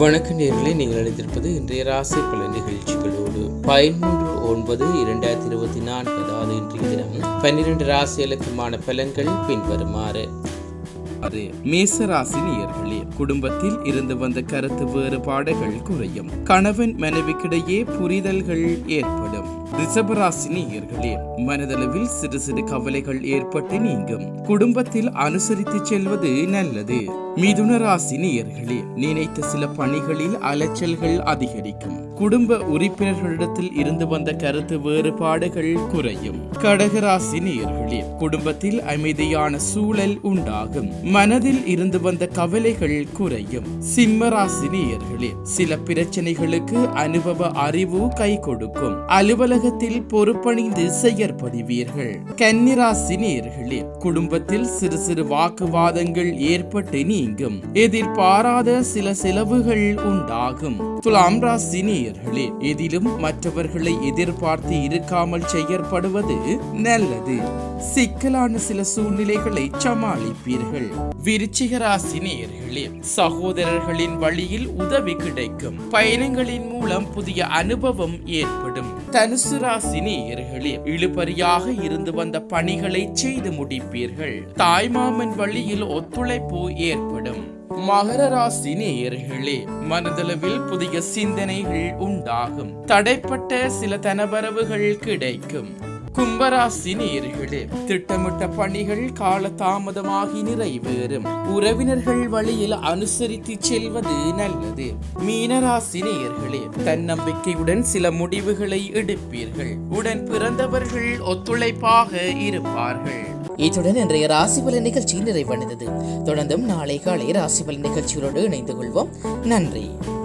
வணக்க நேர்களை நீங்கள் அழைத்திருப்பது இன்றைய ராசி பல நிகழ்ச்சிகளோடு. பதிமூன்று ஒன்பது இரண்டாயிரத்தி இருபத்தி நான்கு அதாவது இன்றைய தினம் பன்னிரண்டு ராசிகளுக்குமான பலன்கள் பின்வருமாறு. அது மேசராசி நேயர்களே குடும்பத்தில் இருந்து வந்த கருத்து வேறுபாடுகள் குறையும். கணவன் மனைவிக்கிடையே புரிதல்கள் ஏற்படும். ரிஷபராசி நேயர்களே மனதளவில் சிறு சிறு கவலைகள் ஏற்பட்டு நீங்கும். குடும்பத்தில் அனுசரித்து செல்வது நல்லது. மிதுன ராசி நேயர்களே நினைத்த சில பணிகளில் அலைச்சல்கள் அதிகரிக்கும். குடும்ப உறுப்பினர்களிடத்தில் இருந்து வந்த கருத்து வேறுபாடுகள் குறையும். கடகராசி நேயர்களே குடும்பத்தில் அமைதியான சூழல் உண்டாகும். மனதில் இருந்து வந்த கவலைகள் குறையும். சிம்ம ராசி நேயர்களே சில பிரச்சனைகளுக்கு அனுபவ அறிவு கை கொடுக்கும். உலகத்தில் பொறுப்பணிந்து செயற்படுவீர்கள். கன்னிராசி நேர்களே குடும்பத்தில் சிறு சிறு வாக்குவாதங்கள் ஏற்பட்டு நீங்கும். எதிர்பாராத சில செலவுகள் உண்டாகும். துலாம் ராசி நேயர்களே எதிலும் மற்றவர்களை எதிர்பார்த்து இருக்காமல் செயற்படுவது நல்லது. சிக்கலான சில சூழ்நிலைகளை சமாளிப்பீர்கள். விருச்சிக ராசி நேயர்களே சகோதரர்களின் வழியில் உதவி கிடைக்கும். பயணங்களின் மூலம் புதிய அனுபவம் ஏற்படும். தனுசு ராசி நேயர்களே இழுபறியாக இருந்து வந்த பணிகளை செய்து முடிப்பீர்கள். தாய்மாமன் வழியில் ஒத்துழைப்பு ஏற்படும். மகர ராசி நேயர்களே மனதளவில் புதிய சிந்தனைகள் உண்டாகும். தடைப்பட்ட சில தனவரவுகள் கிடைக்கும். கும்பராசி நேர்களே திட்டமிட்ட பணிகள் கால தாமதமாகி நிறைவேறும். உறவினர்கள் வழியில் அனுசரித்து செல்வது நல்லது. மீனராசி நேயர்களே தன்னம்பிக்கையுடன் சில முடிவுகளை எடுப்பீர்கள். உடன் பிறந்தவர்கள் ஒத்துழைப்பாக இருப்பார்கள். இத்துடன் இன்றைய ராசி பலன் நிகழ்ச்சி நிறைவடைந்தது. தொடர்ந்தும் நாளை காலை ராசி பலன் நிகழ்ச்சிகளோடு இணைந்து கொள்வோம். நன்றி.